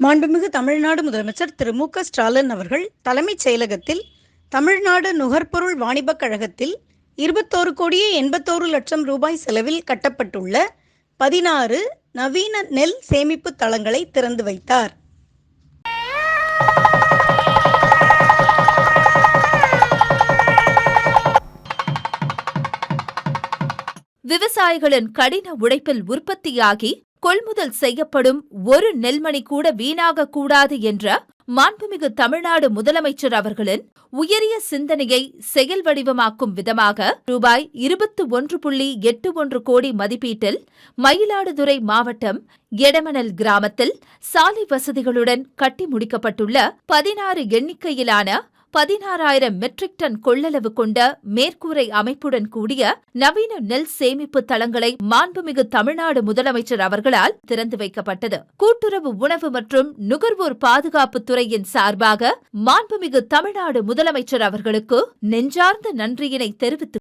மாண்புமிகு தமிழ்நாடு முதலமைச்சர் திரு மு க ஸ்டாலின் அவர்கள் தலைமைச் செயலகத்தில் தமிழ்நாடு நுகர்பொருள் வாணிபக் கழகத்தில் இருபத்தோரு கோடியே எண்பத்தோரு லட்சம் ரூபாய் செலவில் கட்டப்பட்டுள்ள பதினாறு நவீன நெல் சேமிப்பு தளங்களை திறந்து வைத்தார். விவசாயிகளின் கடின உழைப்பில் உற்பத்தியாகி கொள்முதல் செய்யப்படும் ஒரு நெல்மணி கூட வீணாகக்கூடாது என்ற மாண்புமிகு தமிழ்நாடு முதலமைச்சர் அவர்களின் உயரிய சிந்தனையை செயல் வடிவமாக்கும் விதமாக ரூபாய் இருபத்து ஒன்று புள்ளி எட்டு ஒன்று கோடி மதிப்பீட்டில் மயிலாடுதுறை மாவட்டம் எடமணல் கிராமத்தில் சாலை வசதிகளுடன் கட்டி முடிக்கப்பட்டுள்ள பதினாறு எண்ணிக்கையிலான பதினாறாயிரம் மெட்ரிக் டன் கொள்ளளவு கொண்ட மேற்கூரை அமைப்புடன் கூடிய நவீன நெல் சேமிப்பு தளங்களை மாண்புமிகு தமிழ்நாடு முதலமைச்சர் அவர்களால் திறந்து வைக்கப்பட்டது. கூட்டுறவு உணவு மற்றும் நுகர்வோர் பாதுகாப்பு துறையின் சார்பாக மாண்புமிகு தமிழ்நாடு முதலமைச்சர் அவர்களுக்கு நெஞ்சார்ந்த நன்றியினை தெரிவித்துக்